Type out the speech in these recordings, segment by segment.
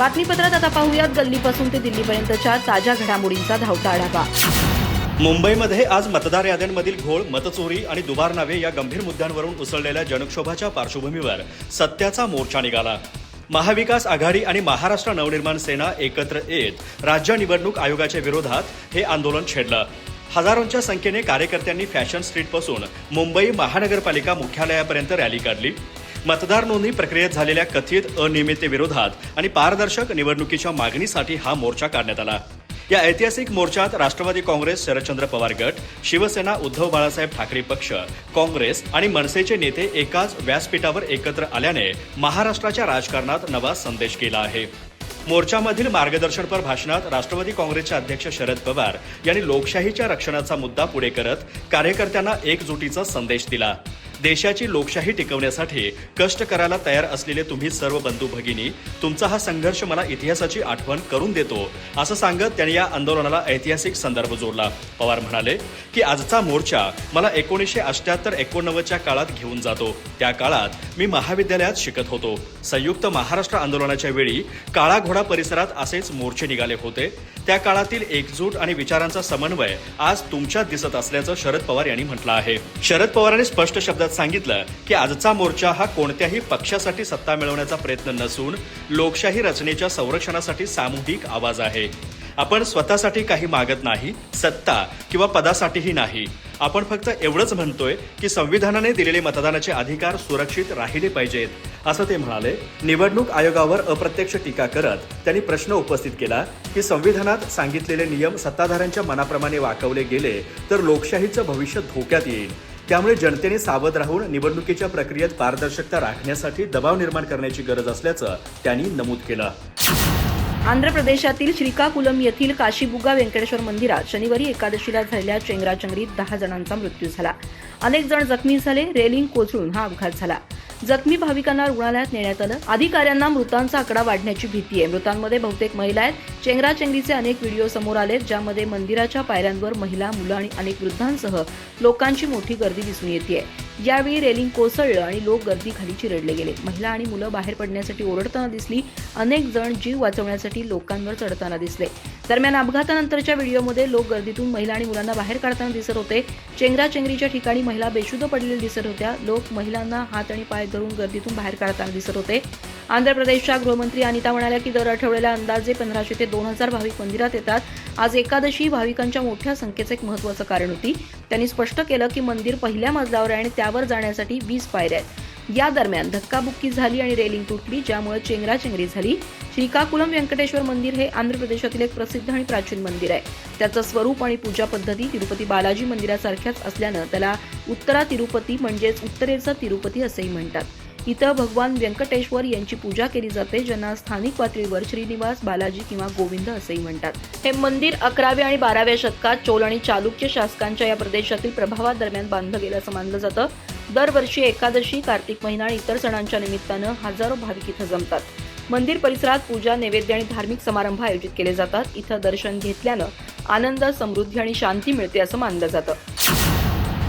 बातमीपत्रात आता पाहूयात गल्लीपासून ते दिल्लीपर्यंतच्या ताज्या घडामोडींचा धावता आढावा. मुंबईमध्ये आज मतदार याद्यांमधील घोळ मतचोरी आणि दुबार नावे या गंभीर मुद्द्यांवरून उसळलेल्या जनक्षोभाच्या पार्श्वभूमीवर सत्याचा मोर्चा निघाला. महाविकास आघाडी आणि महाराष्ट्र नवनिर्माण सेना एकत्र येत राज्य निवडणूक आयोगाच्या विरोधात हे आंदोलन छेडलं. हजारोंच्या संख्येने कार्यकर्त्यांनी फॅशन स्ट्रीटपासून मुंबई महानगरपालिका मुख्यालयापर्यंत रॅली काढली. मतदार नोंदणी प्रक्रियेत झालेल्या कथित अनियमिततेविरोधात आणि पारदर्शक निवडणुकीच्या मागणीसाठी हा मोर्चा काढण्यात आला. या ऐतिहासिक मोर्चात राष्ट्रवादी काँग्रेस शरदचंद्र पवार गट शिवसेना उद्धव बाळासाहेब ठाकरे पक्ष काँग्रेस आणि मनसेचे नेते एकाच व्यासपीठावर एकत्र आल्याने महाराष्ट्राच्या राजकारणात नवा संदेश केला आहे. मोर्चामधील मार्गदर्शनपर भाषणात राष्ट्रवादी काँग्रेसचे अध्यक्ष शरद पवार यांनी लोकशाहीच्या रक्षणाचा मुद्दा पुढे करत कार्यकर्त्यांना एकजुटीचा संदेश दिला. देशाची लोकशाही टिकवण्यासाठी कष्ट करायला तयार असलेले तुम्ही सर्व बंधू भगिनी तुमचा हा संघर्ष मला इतिहासाची आठवण करून देतो असं सांगत त्यांनी या आंदोलनाला ऐतिहासिक संदर्भ जोडला. पवार म्हणाले की आजचा मोर्चा मला एकोणीसशे अष्ट्याहत्तर एकोणनव्वदच्या काळात घेऊन जातो. त्या काळात मी महाविद्यालयात शिकत होतो. संयुक्त महाराष्ट्र आंदोलनाच्या वेळी काळा घोडा परिसरात असेच मोर्चे निघाले होते. त्या काळातील एकजूट आणि विचारांचा समन्वय आज तुमच्यात दिसत असल्याचं शरद पवार यांनी म्हटलं आहे. शरद पवारांनी स्पष्ट शब्दात सांगितलं की आजचा मोर्चा हा कोणत्याही पक्षासाठी सत्ता मिळवण्याचा प्रयत्न नसून लोकशाही रचनेच्या संरक्षणासाठी सामूहिक आवाज आहे. आपण स्वतःसाठी काही मागत नाही सत्ता किंवा पदासाठीही नाही. आपण फक्त एवढंच म्हणतोय की संविधानाने दिलेले मतदानाचे अधिकार सुरक्षित राहिले पाहिजेत असं ते म्हणाले. निवडणूक आयोगावर अप्रत्यक्ष टीका करत त्यांनी प्रश्न उपस्थित केला की संविधानात सांगितलेले नियम सत्ताधाऱ्यांच्या मनाप्रमाणे वाकवले गेले तर लोकशाहीचं भविष्य धोक्यात येईल. त्यामुळे जनतेने सावध राहून निवडणुकीच्या प्रक्रियेत पारदर्शकता राखण्यासाठी दबाव निर्माण करण्याची गरज असल्याचं त्यांनी नमूद केलं. आंध्र प्रदेशातील श्रीकाकुलम येथील काशीबुगा व्यंकटेश्वर मंदिरात शनिवारी एकादशीला झालेल्या चेंगराचंगरीत दहा जणांचा मृत्यू झाला. अनेक जण जखमी झाले रेलिंग कोसळून हा अपघात झाला. जखमी भाविकांना रुग्णालयात नेण्यात आलं. अधिकाऱ्यांना मृतांचा आकडा वाढण्याची भीती आहे. मृतांमध्ये बहुतेक महिला आहेत. चेंगराचेंगरीचे अनेक व्हिडिओ समोर आलेत ज्यामध्ये मंदिराच्या पायऱ्यांवर महिला मुलं आणि अनेक वृद्धांसह लोकांची मोठी गर्दी दिसून येते यावेळी रेलिंग कोसळलं आणि लोक गर्दी खाली चिरडले गेले. महिला आणि मुलं बाहेर पडण्यासाठी ओरडताना दिसली अनेक जण जीव वाचवण्यासाठी लोकांवर चढताना दिसले. दरम्यान अपघातानंतरच्या व्हिडिओमध्ये लोक गर्दीतून महिला आणि मुलांना बाहेर काढताना दिसत होते. चेंगराचेंगरीच्या ठिकाणी महिला बेशुद्ध पडलेल्या दिसत होत्या. लोक महिलांना हात आणि पाय धरून गर्दीतून बाहेर काढताना दिसत होते. आंध्र प्रदेशच्या गृहमंत्री अनिता म्हणाल्या की दर आठवड्याला अंदाजे पंधराशे ते दोन हजार भाविक मंदिरात येतात. आज एकादशी भाविकांच्या मोठ्या संख्येचं एक महत्वाचं कारण होती. त्यांनी स्पष्ट केलं की मंदिर पहिल्या मजल्यावर आहे आणि त्यावर जाण्यासाठी वीस पायऱ्या आहेत. या दरम्यान धक्काबुक्की झाली आणि रेलिंग तुटली ज्यामुळे चेंगराचेंगरी झाली. श्रीकाकुलम व्यंकटेश्वर मंदिर हे आंध्र प्रदेशातील एक प्रसिद्ध आणि प्राचीन मंदिर आहे. त्याचं स्वरूप आणि पूजा पद्धती तिरुपती बालाजी मंदिरासारख्याच असल्यानं त्याला उत्तरा तिरुपती म्हणजेच उत्तरेचं तिरुपती असेही म्हणतात. इथं भगवान व्यंकटेश्वर यांची पूजा केली जाते ज्यांना स्थानिक पातळीवर श्रीनिवास बालाजी किंवा गोविंद असेही म्हणतात. हे मंदिर अकराव्या आणि बाराव्या शतकात चोल आणि चालुक्य शासकांच्या या प्रदेशातील प्रभावादरम्यान बांधलं गेलं असं मानलं जातं. दरवर्षी एकादशी कार्तिक महिना आणि इतर सणांच्या निमित्तानं हजारो भाविक इथं जमतात. मंदिर परिसरात पूजा नैवेद्य आणि धार्मिक समारंभ आयोजित केले जातात. इथं दर्शन घेतल्यानं आनंद समृद्धी आणि शांती मिळते असं मानलं जातं.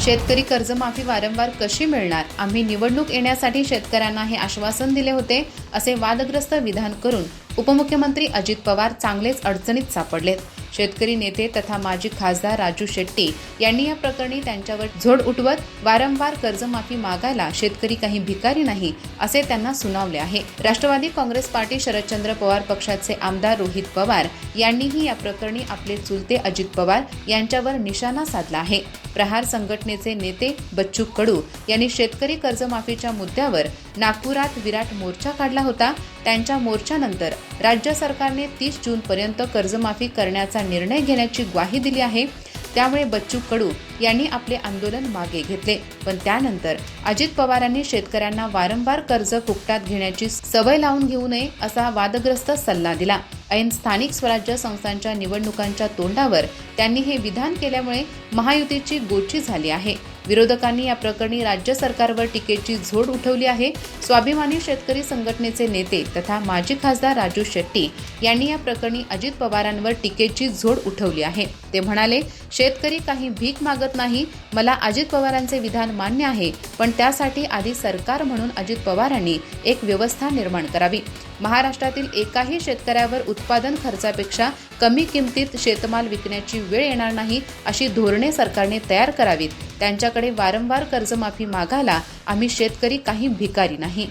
शेतकरी कर्जमाफी वारंवार कशी मिळणार? आम्ही निवडणूक येण्यासाठी शेतकऱ्यांना हे आश्वासन दिले होते असे वादग्रस्त विधान करून उपमुख्यमंत्री अजित पवार चांगलेच अडचणीत सापडलेत. शेतकरी नेते तथा माजी खासदार राजू शेट्टी यांनी या प्रकरणी त्यांच्यावर झोड उठवत वारंवार कर्जमाफी मागायला शेतकरी काही भिकारी नाही असे त्यांना सुनावले आहे. राष्ट्रवादी काँग्रेस पार्टी शरदचंद्र पवार पक्षाचे आमदार रोहित पवार यांनीही या प्रकरणी आपले चुलते अजित पवार यांच्यावर निशाणा साधला आहे. प्रहार संघटनेचे नेते बच्चू कडू यांनी शेतकरी कर्जमाफीच्या मुद्द्यावर नागपुरात विराट मोर्चा काढला होता. त्यांच्या मोर्चानंतर राज्य सरकारने तीस जूनपर्यंत कर्जमाफी करण्याचा निर्णय घेण्याची ग्वाही दिली आहे. त्यामुळे बच्चू कडू यांनी आपले आंदोलन मागे घेतले. पण त्यानंतर अजित पवारांनी शेतकऱ्यांना वारंवार कर्ज फुकटात घेण्याची सवय लावून घेऊ नये असा वादग्रस्त सल्ला दिला. ऐन स्थानिक स्वराज्य संस्थांच्या निवडणुकांच्या तोंडावर त्यांनी हे विधान केल्यामुळे महायुतीची गोची झाली आहे. विरोधकांनी या प्रकरणी राज्य सरकारवर टीकेची झोड उठवली आहे. स्वाभिमानी शेतकरी संघटनेचे नेते तथा माजी खासदार राजू शेट्टी यांनी या प्रकरणी अजित पवारांवर टीकेची झोड उठवली आहे. ते म्हणाले शेतकरी काही भीक मागत नाही मला अजित पवारांचे विधान मान्य आहे पण त्यासाठी आधी सरकार म्हणून अजित पवारांनी एक व्यवस्था निर्माण करावी. महाराष्ट्रातील एकाही शेतकऱ्यावर उत्पादन खर्चापेक्षा कमी किमतीत शेतमाल विकण्याची वेळ येणार नाही अशी धोरणे सरकारने तयार करावीत. त्यांच्याकडे वारंवार कर्जमाफी मागायला आम्ही शेतकरी काही भिकारी नाही.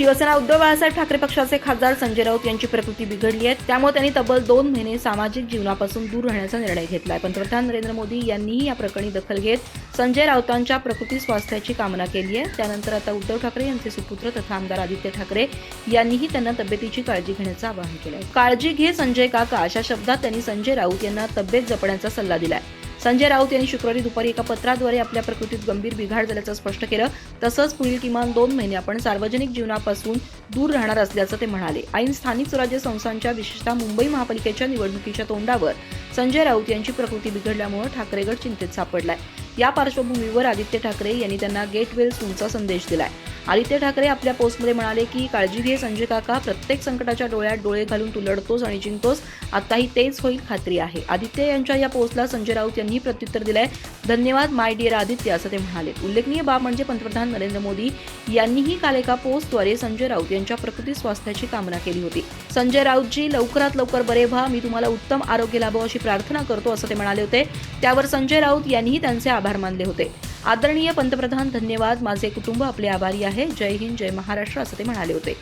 शिवसेना उद्धव बाळासाहेब ठाकरे पक्षाचे खासदार संजय राऊत यांची प्रकृती बिघडली आहे. त्यामुळे त्यांनी तब्बल दोन महिने सामाजिक जीवनापासून दूर राहण्याचा निर्णय घेतला आहे पंतप्रधान नरेंद्र मोदी यांनीही या प्रकरणी दखल घेत संजय राऊतांच्या प्रकृती स्वास्थ्याची कामना केली आहे. त्यानंतर आता उद्धव ठाकरे यांचे सुपुत्र तथा आमदार आदित्य ठाकरे यांनीही त्यांना तब्येतीची काळजी घेण्याचं आवाहन केलं आहे काळजी घे संजय काका अशा शब्दात त्यांनी संजय राऊत यांना तब्येत जपण्याचा सल्ला दिला आहे संजय राऊत यांनी शुक्रवारी दुपारी एका पत्राद्वारे आपल्या प्रकृतीत गंभीर बिघाड झाल्याचं स्पष्ट केलं. तसंच पुढील किमान दोन महिने आपण सार्वजनिक जीवनापासून दूर राहणार असल्याचं ते म्हणाले. ऐन स्थानिक स्वराज्य संस्थांच्या विशेषतः मुंबई महापालिकेच्या निवडणुकीच्या तोंडावर संजय राऊत यांची प्रकृती बिघडल्यामुळे ठाकरेगड चिंतेत सापडलाय. या पार्श्वभूमीवर आदित्य ठाकरे यांनी त्यांना गेट वेल सूनचा संदेश दिलाय. आदित्य ठाकरे आपल्या पोस्टमध्ये म्हणाले की काळजी घे संजय काका प्रत्येक संकटाच्या डोळ्यात डोळे घालून तू लढतोस आणि जिंकतोस. आताही तेच होईल खात्री आहे. आदित्य यांच्या या पोस्टला संजय राऊत यांनी प्रत्युत्तर दिलंय. धन्यवाद माय डिअर आदित्य असं ते म्हणाले. उल्लेखनीय बाब म्हणजे पंतप्रधान नरेंद्र मोदी यांनीही काल एका पोस्टद्वारे संजय राऊत यांच्या प्रकृती स्वास्थ्याची कामना केली होती. संजय राऊतजी लवकरात लवकर बरे व्हा. मी तुम्हाला उत्तम आरोग्य लाभो अशी प्रार्थना करतो असं ते म्हणाले होते. त्यावर संजय राऊत यांनीही त्यांचे आभार मानले होते. आदरणीय पंतप्रधान धन्यवाद. माझे कुटुंब आपले आभारी आहे. जय हिंद जय महाराष्ट्र असं ते म्हणाले होते.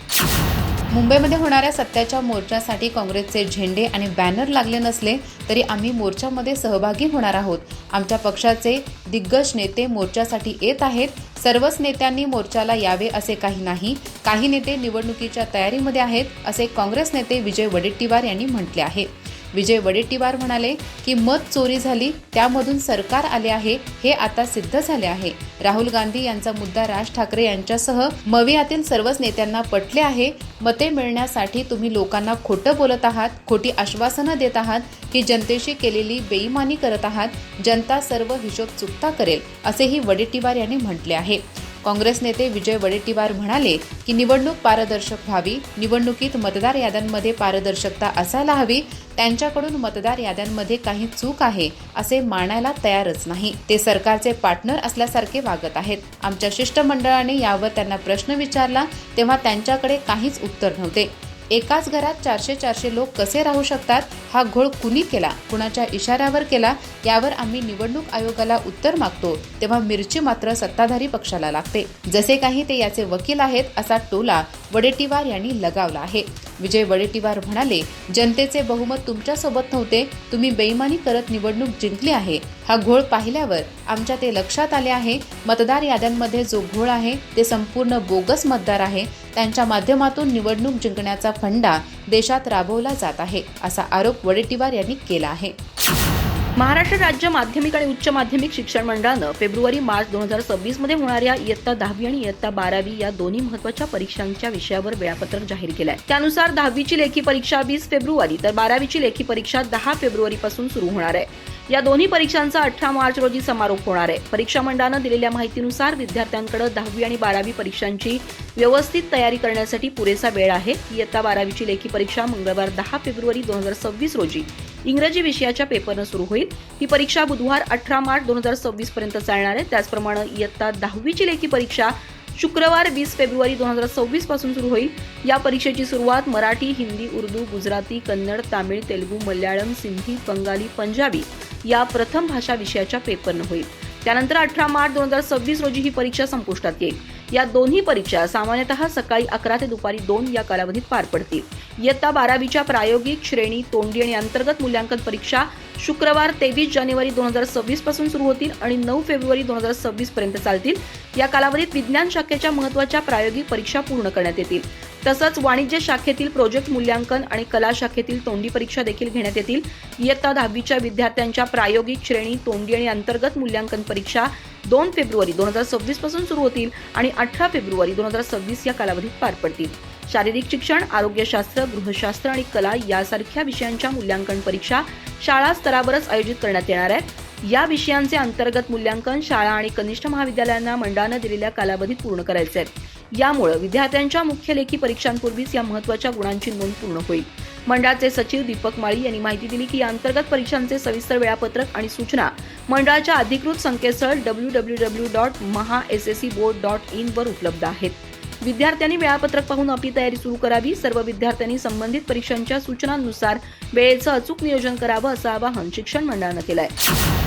मुंबईमध्ये होणाऱ्या सत्याच्या मोर्चासाठी काँग्रेसचे झेंडे आणि बॅनर लागले नसले तरी आम्ही मोर्चामध्ये सहभागी होणार आहोत. आमच्या पक्षाचे दिग्गज नेते मोर्चासाठी येत आहेत. सर्वच नेत्यांनी मोर्चाला यावे असे काही नाही. काही नेते निवडणुकीच्या तयारीमध्ये आहेत असे काँग्रेस नेते विजय वडेट्टीवार यांनी म्हटले आहे. विजय वडेट्टीवार म्हणाले की मत चोरी झाली त्यामधून सरकार आले आहे हे आता सिद्ध झाले आहे. राहुल गांधी यांचा मुद्दा राज ठाकरे यांच्यासह मवियातील सर्वच नेत्यांना पटले आहे. मते मिळण्यासाठी तुम्ही लोकांना खोटं बोलत आहात खोटी आश्वासनं देत आहात की जनतेशी केलेली बेईमानी करत आहात जनता सर्व हिशोब चुकता करेल असेही वडेट्टीवार यांनी म्हटले आहे. काँग्रेस नेते विजय वडेट्टीवार म्हणाले की निवडणूक पारदर्शक व्हावी निवडणुकीत मतदार याद्यांमध्ये पारदर्शकता असायला हवी त्यांच्याकडून मतदार याद्यांमध्ये काही चूक आहे असे मानायला तयारच नाही. ते सरकारचे पार्टनर असल्यासारखे वागत आहेत. आमच्या शिष्टमंडळाने यावर त्यांना प्रश्न विचारला तेव्हा त्यांच्याकडे काहीच उत्तर नव्हते. एकाच घरात चारशे चारशे लोक कसे राहू शकतात? हा घोळ कुणी केला? कुणाच्या इशाऱ्यावर केला? यावर आम्ही निवडणूक आयोगाला उत्तर मागतो. तेव्हा मिरची मात्र सत्ताधारी पक्षाला लागते. जसे काही ते याचे वकील आहेत असा टोला वडेट्टीवार यांनी लगावला आहे. विजय वडेट्टीवार म्हणाले जनतेचे बहुमत तुमच्यासोबत नव्हते. तुम्ही बेईमानी करत निवडणूक जिंकली आहे. हा घोळ पाहिल्यावर आमच्या ते लक्षात आले आहे. मतदार याद्यांमध्ये जो घोळ आहे ते संपूर्ण बोगस मतदार आहे. त्यांच्या माध्यमातून निवडणूक जिंकण्याचा फंडा देशात राबवला जात आहे असा आरोप वडेट्टीवार यांनी केला आहे. महाराष्ट्र राज्य माध्यमिक आणि उच्च माध्यमिक शिक्षण मंडळानं फेब्रुवारी मार्च दोन हजार सव्वीसमध्ये होणाऱ्या इयत्ता दहावी आणि इयत्ता बारावी या दोन्ही महत्त्वाच्या परीक्षांच्या विषयावर वेळापत्रक जाहीर केलं आहे त्यानुसार दहावीची लेखी परीक्षा वीस फेब्रुवारी तर बारावीची लेखी परीक्षा दहा फेब्रुवारीपासून सुरू होणार आहे. या दोन्ही परीक्षांचा अठरा मार्च रोजी समारोप होणार आहे. परीक्षा मंडळानं दिलेल्या माहितीनुसार विद्यार्थ्यांकडे दहावी आणि बारावी परीक्षांची व्यवस्थित तयारी करण्यासाठी पुरेसा वेळ आहे. इयत्ता बारावीची लेखी परीक्षा मंगळवार दहा फेब्रुवारी दोन हजार सव्वीस रोजी इंग्रजी विषयाच्या पेपरनं सुरू होईल. ही परीक्षा बुधवार अठरा मार्च दोन हजार सव्वीस पर्यंत चालणार आहे. त्याचप्रमाणे इयत्ता दहावीची लेखी परीक्षा शुक्रवार वीस फेब्रुवारी दोन हजार सव्वीसपासून सुरू होईल. या परीक्षेची सुरुवात मराठी हिंदी उर्दू गुजराती कन्नड तामिळ तेलुगू मल्याळम सिंधी बंगाली पंजाबी या प्रथम भाषा विषयाच्या पेपरनं होईल. त्यानंतर अठरा मार्च दोन हजार सव्वीस रोजी ही परीक्षा संपुष्टात येईल. या दोन्ही परीक्षा सामान्यतः सकाळी अकरा ते दुपारी दोन या कालावधीत पार पडतील. इयत्ता बारावीच्या प्रायोगिक श्रेणी तोंडी आणि अंतर्गत मूल्यांकन परीक्षा शुक्रवार तेवीस जानेवारी दोन हजार सव्वीसपासून सुरू होतील आणि नऊ फेब्रुवारी दोन हजार सव्वीस पर्यंत चालतील. या कालावधीत विज्ञान शाखेच्या महत्त्वाच्या प्रायोगिक परीक्षा पूर्ण करण्यात येतील. तसंच वाणिज्य शाखेतील प्रोजेक्ट मूल्यांकन आणि कला शाखेतील तोंडी परीक्षा देखील घेण्यात येतील. इयत्ता दहावीच्या विद्यार्थ्यांच्या प्रायोगिक श्रेणी तोंडी आणि अंतर्गत मूल्यांकन परीक्षा दोन फेब्रुवारी दोन हजार सव्वीसपासून सुरू होतील आणि अठरा फेब्रुवारी दोन हजार सव्वीस या कालावधीत पार पडतील. शारीरिक शिक्षण आरोग्यशास्त्र गृहशास्त्र आणि कला यासारख्या विषयांच्या मूल्यांकन परीक्षा शाळा स्तरावरच आयोजित करण्यात येणार आहेत. या विषयांचे अंतर्गत मूल्यांकन शाळा आणि कनिष्ठ महाविद्यालयांना मंडळानं दिलेल्या कालावधीत पूर्ण करायचे आहेत. यामुळे विद्यार्थ्यांच्या मुख्य लेखी परीक्षांपूर्वीच या महत्त्वाच्या गुणांची नोंद पूर्ण होईल. मंडळाचे सचिव दीपक माळी यांनी माहिती दिली की या अंतर्गत परीक्षांचे सविस्तर वेळापत्रक आणि सूचना मंडळाच्या अधिकृत संकेतस्थळ W W W dot Maha S S C board dot in वर उपलब्ध आहेत. विद्यार्थ्यांनी वेळापत्रक पाहून आपली तयारी सुरू करावी सर्व विद्यार्थ्यांनी संबंधित परीक्षांच्या सूचनांनुसार वेळेचं अचूक नियोजन करावं असं आवाहन शिक्षण मंडळानं केलं आहे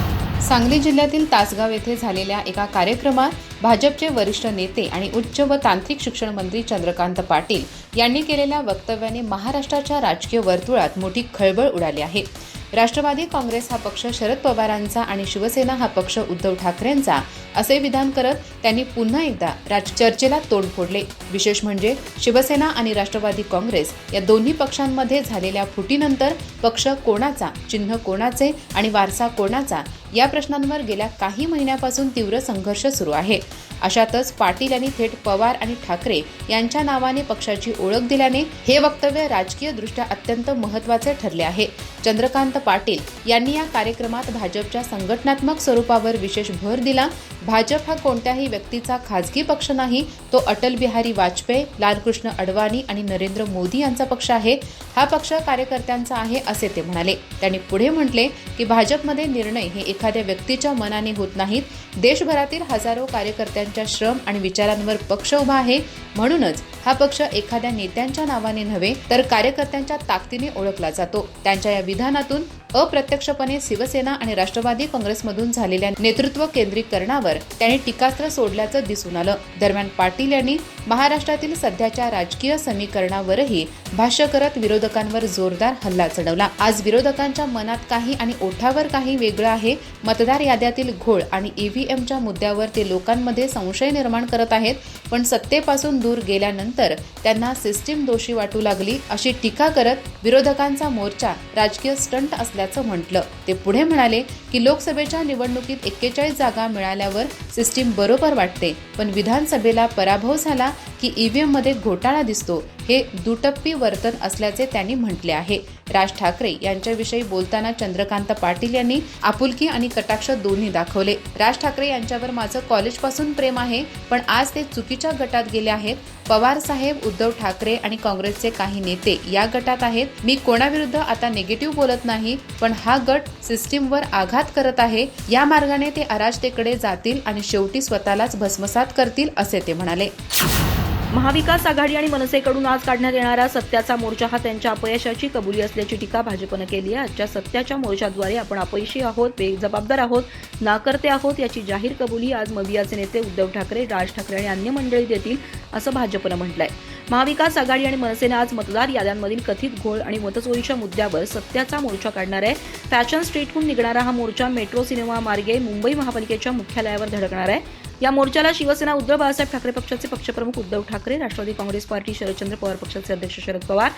सांगली जिल्ह्यातील तासगाव येथे झालेल्या एका कार्यक्रमात भाजपचे वरिष्ठ नेते आणि उच्च व तांत्रिक शिक्षण मंत्री चंद्रकांत पाटील यांनी केलेल्या वक्तव्याने महाराष्ट्राच्या राजकीय वर्तुळात मोठी खळबळ उडाली आहे. राष्ट्रवादी काँग्रेस हा पक्ष शरद पवारांचा आणि शिवसेना हा पक्ष उद्धव ठाकरेंचा असे विधान करत त्यांनी पुन्हा एकदा राज चर्चेला तोंड फोडले. विशेष म्हणजे शिवसेना आणि राष्ट्रवादी काँग्रेस या दोन्ही पक्षांमध्ये झालेल्या फुटीनंतर पक्ष कोणाचा चिन्ह कोणाचे आणि वारसा कोणाचा या प्रश्नांवर गेल्या काही महिन्यापासून तीव्र संघर्ष सुरू आहे. अशातच पाटील यांनी थेट पवार आणि ठाकरे यांच्या नावाने पक्षाची ओळख दिल्याने हे वक्तव्य राजकीयदृष्ट्या अत्यंत महत्त्वाचे ठरले आहे. चंद्रकांत पाटील यांनी या कार्यक्रमात भाजपच्या संघटनात्मक स्वरूपावर विशेष भर दिला. भाजप हा कोणत्याही व्यक्तीचा खासगी पक्ष नाही. तो अटल बिहारी वाजपेयी लालकृष्ण अडवाणी आणि नरेंद्र मोदी यांचा पक्ष आहे. हा पक्ष कार्यकर्त्यांचा आहे असे ते म्हणाले. त्यांनी पुढे म्हटले की भाजपमध्ये निर्णय हे एखाद्या व्यक्तीच्या मनाने होत नाहीत. देशभरातील हजारो कार्यकर्त्यांच्या श्रम आणि विचारांवर पक्ष उभा आहे. म्हणूनच हा पक्ष एखाद्या नेत्यांच्या नावाने नव्हे तर कार्यकर्त्यांच्या ताकदीने ओळखला जातो. त्यांच्या या विधानातून अप्रत्यक्षपणे शिवसेना आणि राष्ट्रवादी काँग्रेसमधून झालेल्या नेतृत्व केंद्रीकरणावर त्यांनी टीकास्त्र सोडल्याचं दिसून आलं. दरम्यान पाटील यांनी महाराष्ट्रातील सध्याच्या राजकीय समीकरणावरही भाष्य करत विरोधकांवर जोरदार हल्ला चढवला. आज विरोधकांच्या मनात काही आणि ओठावर काही वेगळं आहे. मतदार याद्यातील घोळ आणि ईव्हीएमच्या मुद्द्यावर ते लोकांमध्ये संशय निर्माण करत आहेत. पण सत्तेपासून दूर गेल्यानंतर त्यांना सिस्टीम दोषी वाटू लागली अशी टीका करत विरोधकांचा मोर्चा राजकीय स्टंट असल्याचं म्हटलं. ते पुढे म्हणाले की लोकसभेच्या निवडणुकीत एक्केचाळीस जागा मिळाल्यावर सिस्टीम बरोबर वाटते पण विधानसभेला पराभव झाला की ईव्हीएममध्ये घोटाळा दिसतो हे दुटप्पी वर्तन असल्याचे त्यांनी म्हटले आहे. राज ठाकरे यांच्याविषयी बोलताना चंद्रकांत पाटील यांनी आपुलकी आणि कटाक्ष दोन्ही दाखवले. राज ठाकरे यांच्यावर माझं कॉलेजपासून प्रेम आहे पण आज ते चुकीच्या गटात गेले आहेत पवार साहेब उद्धव ठाकरे आणि काँग्रेसचे काही नेते या गटात आहेत. मी कोणाविरुद्ध आता निगेटिव्ह बोलत नाही पण हा गट सिस्टीमवर आघात करत आहे. या मार्गाने ते अराजतेकडे जातील आणि शेवटी स्वतःलाच भस्मसात करतील असे ते म्हणाले. महाविकास आघाडी आणि मनसेकडून आज काढण्यात येणारा सत्याचा मोर्चा हा त्यांच्या अपयशाची कबुली असल्याची टीका भाजपनं केली आहे. आजच्या सत्याच्या मोर्चाद्वारे आपण अपयशी आहोत बेजबाबदार आहोत नाकर्ते आहोत याची जाहीर कबुली आज मवियाचे नेते उद्धव ठाकरे राज ठाकरे आणि अन्य मंडळी देतील असं भाजपनं म्हटलं आहे महाविकास आघाडी आणि मनसेनं आज मतदार याद्यांमधील कथित घोळ आणि मतचोरीच्या मुद्द्यावर सत्याचा मोर्चा काढणार आहे. फॅशन स्ट्रीटहून निघणारा हा मोर्चा मेट्रो सिनेमा मार्गे मुंबई महापालिकेच्या मुख्यालयावर धडकणार आहे. या मोर्चाला शिवसेना उद्धव बाळासाहेब ठाकरे पक्षाचे पक्षप्रमुख उद्धव ठाकरे राष्ट्रवादी काँग्रेस पार्टी शरदचंद्र पवार पक्षाचे अध्यक्ष शरद पवार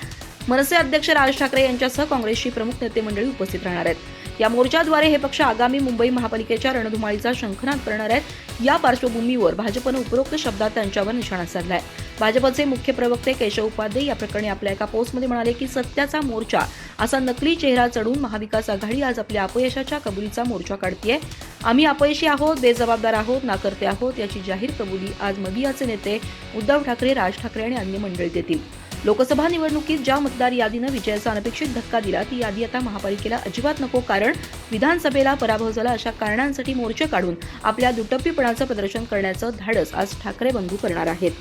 मनसे अध्यक्ष राज ठाकरे यांच्यासह काँग्रेसची प्रमुख नेते मंडळी उपस्थित राहणार आहेत. या मोर्चाद्वारे हे पक्ष आगामी मुंबई महापालिकेच्या रणधुमाळीचा शंखनाद करणार आहेत. या पार्श्वभूमीवर भाजपनं उपरोक्त शब्दात त्यांच्यावर निशाणा साधलाय. भाजपचे मुख्य प्रवक्ते केशव उपाध्ये या प्रकरणी आपल्या एका पोस्टमध्ये म्हणाले की सत्याचा मोर्चा असा नकली चेहरा चढून महाविकास आघाडी आज आपल्या अपयशाच्या कबुलीचा मोर्चा काढतीये. आम्ही अपयशी आहोत बेजबाबदार आहोत नाकर्ते आहोत याची जाहीर कबुली आज मदियाचे नेते उद्धव ठाकरे राज ठाकरे आणि अन्य मंडळी देतील लोकसभा निवडणुकीत ज्या मतदार यादीनं विजयाचा अनपेक्षित धक्का दिला ती यादी आता महापालिकेला अजिबात नको कारण विधानसभेला पराभव झाला अशा कारणांसाठी मोर्चे काढून आपल्या दुटप्पीपणाचं प्रदर्शन करण्याचं धाडस आज ठाकरे बंधू करणार आहेत.